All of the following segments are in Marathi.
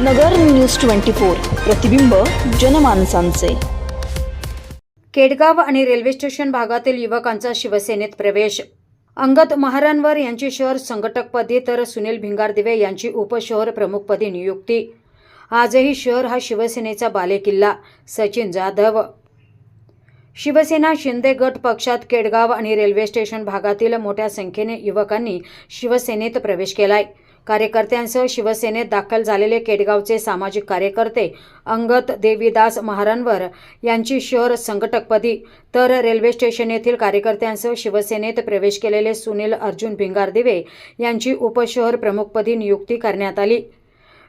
नगर न्यूज ट्वेंटी फोर प्रतिबिंब जनमानसांचे. केडगाव आणि रेल्वे स्टेशन भागातील युवकांचा शिवसेनेत प्रवेश. अंगद महारांवर यांची शहर संघटकपदी तर सुनील भिंगारदिवे यांची उपशहर प्रमुखपदी नियुक्ती. आजही शहर हा शिवसेनेचा बालेकिल्ला सचिन जाधव. शिवसेना शिंदे गट पक्षात केडगाव आणि रेल्वे स्टेशन भागातील मोठ्या संख्येने युवकांनी शिवसेनेत प्रवेश केलाय. कार्यकर्त्यांसह शिवसेनेत दाखल झालेले केडगावचे सामाजिक कार्यकर्ते अंगत देवीदास महारांवर यांची शहर संघटकपदी तर रेल्वे स्टेशन येथील कार्यकर्त्यांसह शिवसेनेत प्रवेश केलेले सुनील अर्जुन भिंगारदिवे यांची उपशहर प्रमुखपदी नियुक्ती करण्यात आली.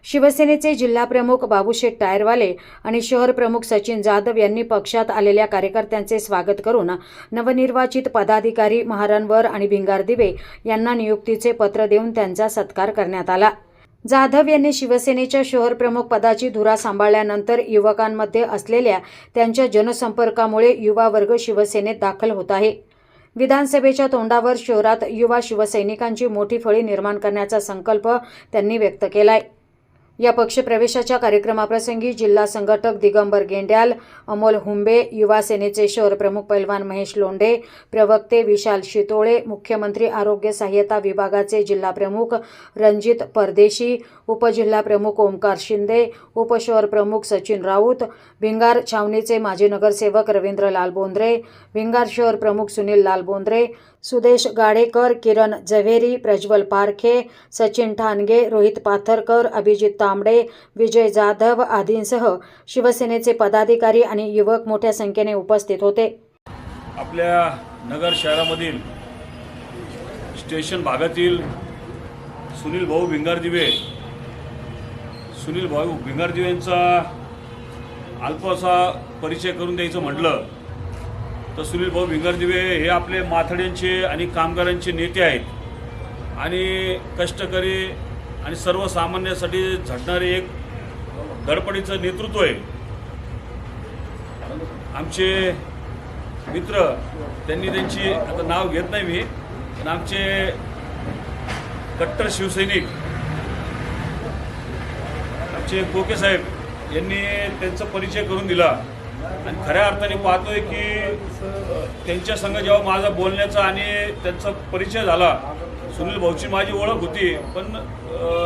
शिवसेनेचे जिल्हाप्रमुख बाबूशेठ टायरवाले आणि शहर प्रमुख सचिन जाधव यांनी पक्षात आलेल्या कार्यकर्त्यांचे स्वागत करून नवनिर्वाचित पदाधिकारी महारणवर आणि भिंगार दिवे यांना नियुक्तीचे पत्र देऊन त्यांचा सत्कार करण्यात आला. जाधव यांनी शिवसेनेच्या शहर प्रमुख पदाची धुरा सांभाळल्यानंतर युवकांमध्ये असलेल्या त्यांच्या जनसंपर्कामुळे युवा वर्ग शिवसेनेत दाखल होत आहे. विधानसभेच्या तोंडावर शहरात युवा शिवसैनिकांची मोठी फळी निर्माण करण्याचा संकल्प त्यांनी व्यक्त केलाय. या पक्षप्रवेशाच्या कार्यक्रमाप्रसंगी जिल्हा संघटक दिगंबर गेंड्याल अमोल हुंबे युवा सेनेचे शहर प्रमुख पैलवान महेश लोंढे प्रवक्ते विशाल शितोळे मुख्यमंत्री आरोग्य सहाय्यता विभागाचे जिल्हा प्रमुख रणजित परदेशी उपजिल्हा प्रमुख ओमकार शिंदे उपशहर प्रमुख सचिन राऊत भिंगार छावणीचे माजी नगरसेवक रवींद्र लाल बोंद्रे भिंगार शहर प्रमुख सुनील लाल बोंद्रे सुदेश गाडेकर किरण जव्हेरी प्रज्वल पारखे सचिन ठाणगे रोहित पाथरकर अभिजित तांबडे विजय जाधव आदींसह शिवसेनेचे पदाधिकारी आणि युवक मोठ्या संख्येने उपस्थित होते. आपल्या नगर शहरामधील स्टेशन भागातील सुनील भाऊ भिंगारदिवे सुनील भाऊ भिंगारदिवे यांचा अल्प असा परिचय करून द्यायचं म्हटलं तर सुनील भाऊ भिंगारदिवे हे आपले माथड्यांचे आणि कामगारांचे नेते आहेत. आणि कष्टकरी आणि सर्वसामान्यासाठी झटणारे एक धडपडीचं नेतृत्व आहे. आमचे मित्र त्यांनी त्यांची आता नाव घेत नाही मी पण आमचे कट्टर शिवसैनिक आमचे कोके साहेब यांनी त्यांचा परिचय करून दिला. आणि खऱ्या अर्थाने पाहतोय की त्यांच्या संग जेव्हा माझा बोलण्याचा आणि त्यांचा परिचय झाला सुनील भाऊची माझी ओळख होती पण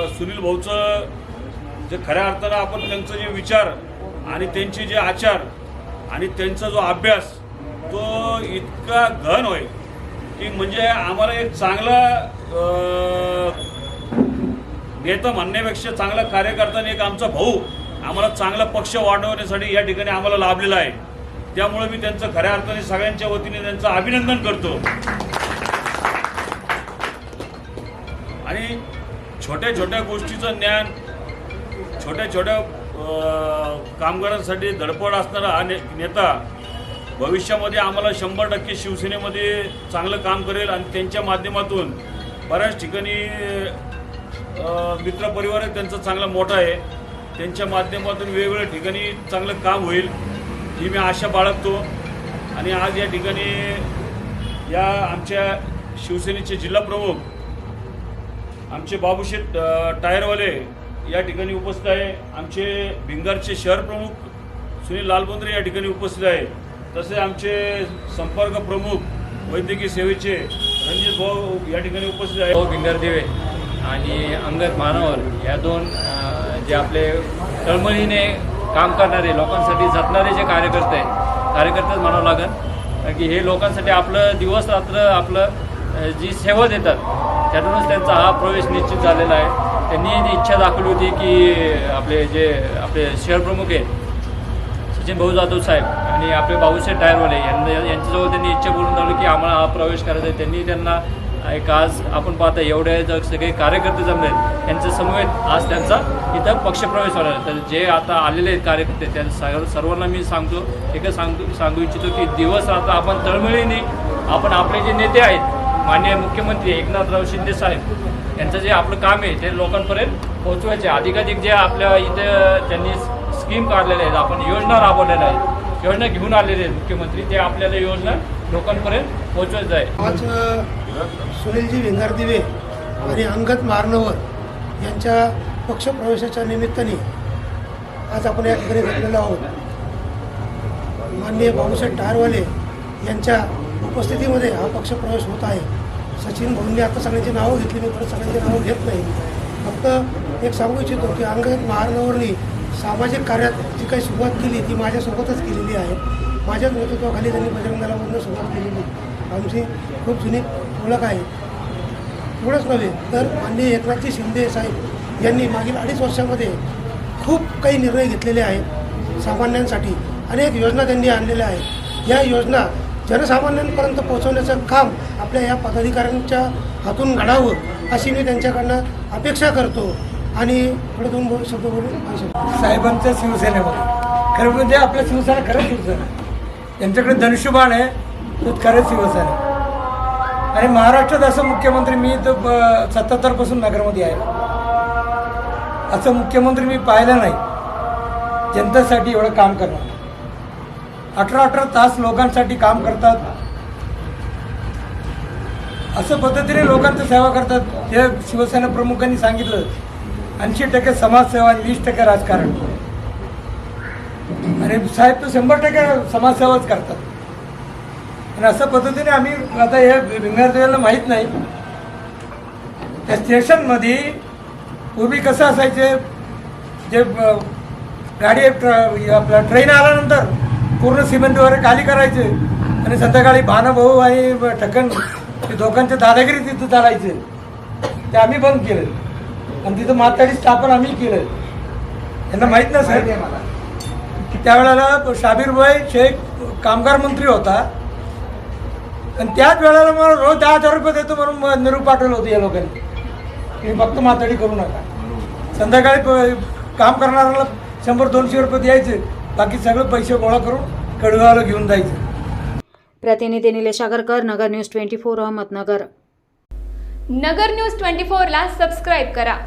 सुनील भाऊचं जे खऱ्या अर्थानं आपण त्यांचं जे विचार आणि त्यांचे जे आचार आणि त्यांचा जो अभ्यास तो इतका घन होय की म्हणजे आम्हाला एक चांगला नेता म्हणण्यापेक्षा चांगला कार्यकर्ता आणि एक आमचा भाऊ आम्हाला चांगला पक्ष वाढवण्यासाठी या ठिकाणी आम्हाला लाभलेला आहे. त्यामुळे मी त्यांचं खऱ्या अर्थाने सगळ्यांच्या वतीने त्यांचं अभिनंदन करतो. आणि छोट्या छोट्या गोष्टीचं ज्ञान छोट्या छोट्या कामगारांसाठी धडपड असणारा हा ने नेता भविष्यामध्ये आम्हाला शंभर टक्के शिवसेनेमध्ये चांगलं काम करेल आणि त्यांच्या माध्यमातून बऱ्याच ठिकाणी मित्रपरिवार त्यांचं त्यांचा चांगला मोठा आहे. त्यांच्या माध्यमातून वेगवेगळ्या ठिकाणी चांगलं काम होईल ही मी आशा बाळगतो. आणि आज या ठिकाणी या आमच्या शिवसेनेचे जिल्हाप्रमुख आमचे बाबूशेठ टायरवाले या ठिकाणी उपस्थित आहे. आमचे भिंगारचे शहर प्रमुख सुनील लालबोंद्रे या ठिकाणी उपस्थित आहे. तसे आमचे संपर्क प्रमुख वैद्यकीय सेवेचे रणजित भाऊ या ठिकाणी उपस्थित आहे. भाऊ भिंगारदेवे आणि अंगद मानवर या दोन जे आपले तळमळीने काम करणारे लोकांसाठी जपणारे जे कार्यकर्ते आहेत कार्यकर्तेच म्हणावं लागेल. कारण की हे लोकांसाठी आपलं दिवस रात्र आपलं जी सेवा देतात त्यातूनच त्यांचा हा प्रवेश निश्चित झालेला आहे. त्यांनी जी इच्छा दाखवली होती की आपले जे आपले शहर प्रमुख आहेत सचिन भाऊ जाधव साहेब आणि आपले बाबूसाहेब टायरवाले यांना यांच्याजवळ त्यांनी इच्छा बोलून लावली की आम्हाला हा प्रवेश करायचा आहे. त्यांनी त्यांना एक आज आपण पाहता एवढे जर सगळे कार्यकर्ते जमले आहेत त्यांच्या समवेत आज त्यांचा इथं पक्षप्रवेश होणार आहे. तर जे आता आलेले आहेत कार्यकर्ते त्या सर्व सर्वांना मी सांगतो एकच सांगतो सांगू इच्छितो की दिवस आता आपण तळमळीने आपण आपले जे नेते आहेत माननीय मुख्यमंत्री एकनाथराव शिंदे साहेब यांचं जे आपलं काम आहे ते लोकांपर्यंत पोहोचवायचे अधिकाधिक जे आपल्या इथं त्यांनी स्कीम काढलेल्या आहेत आपण योजना राबवलेल्या आहेत योजना घेऊन आलेले आहेत मुख्यमंत्री ते आपल्याला योजना लोकांपर्यंत पोहोचवायचं आहे. आज अ, सुनीलजी भिंगारदिवे आणि अंगद मारनवर यांच्या पक्षप्रवेशाच्या निमित्ताने आज आपण या ठिकाणी भेटलेलो आहोत. माननीय भाऊसाहेब टारवाले यांच्या उपस्थितीमध्ये हा पक्षप्रवेश होत आहे. सचिन भाऊंनी आता सगळ्यांची नावं घेतली मी परत सगळ्यांची नावं घेत नाही. फक्त एक सांगू इच्छितो की अंगद महानवरनी सामाजिक कार्यात जी काही सुरुवात केली ती माझ्यासोबतच केलेली आहे. माझ्याच नेतृत्वाखाली त्यांनी बजरंग दलामधून सुरुवात केलेली. आमची खूप जुनी ओळख आहे. एवढंच नव्हे तर माननीय एकनाथजी शिंदे साहेब यांनी मागील अडीच वर्षामध्ये खूप काही निर्णय घेतलेले आहेत सामान्यांसाठी. अनेक योजना त्यांनी आणलेल्या आहेत. या योजना जनसामान्यांपर्यंत पोहोचवण्याचं काम आपल्या या पदाधिकाऱ्यांच्या हातून घडावं अशी मी त्यांच्याकडनं अपेक्षा करतो. आणि पुढे दोन बोल शब्द बोलून साहेबांच्या शिवसेनेमध्ये. खरं म्हणजे आपल्या शिवसेना खरंच शिवसेना त्यांच्याकडे धनुष्यबाण आहे तो खरंच शिवसेना आणि महाराष्ट्रात असं मुख्यमंत्री मी तर सत्याहत्तरपासून नगरमध्ये आहे. असं मुख्यमंत्री मी पाहिलं नाही. जनतेसाठी एवढं काम करणार. अठरा अठरा तास लोकांसाठी काम करतात. असं पद्धतीने लोकांची सेवा करतात. हे शिवसेना प्रमुखांनी सांगितलं. ऐंशी टक्के समाजसेवा आणि वीस टक्के राजकारण. आणि साहेब तर शंभर टक्के समाजसेवाच करतात. आणि अशा पद्धतीने आम्ही आता हे विद्यार्थ्यांना माहीत नाही. त्या स्टेशनमध्ये पूर्वी कसं असायचे? जे गाडी ट्र- आपला ट्रेन आल्यानंतर पूर्ण सिमेंट वगैरे खाली करायचे. आणि संध्याकाळी भाऊ आणि ठक्कन ते दोघांचे दादागिरी तिथं चालायचे. ते आम्ही बंद केलं. आणि तिथं माताडी स्थापन आम्ही केलं. यांना माहीत नसेल. त्यावेळेला शाबीरभाई शेख कामगार मंत्री होता. आणि त्याच वेळेला मला रोज दहा हजार रुपये देतो म्हणून निरोप पाठवलं होतं या लोकांनी. तुम्ही फक्त माताडी करू नका. संध्याकाळी प- काम करणाऱ्याला शंभर दोनशे रुपये द्यायचे. बाकी सगळे पैसे गोळा करून कडगावला घेऊन जायचे. प्रतिनिधी Nilesh Agarkar Nagar news twenty four Ahmednagar. Nagar news twenty फोरला सबस्क्राईब करा.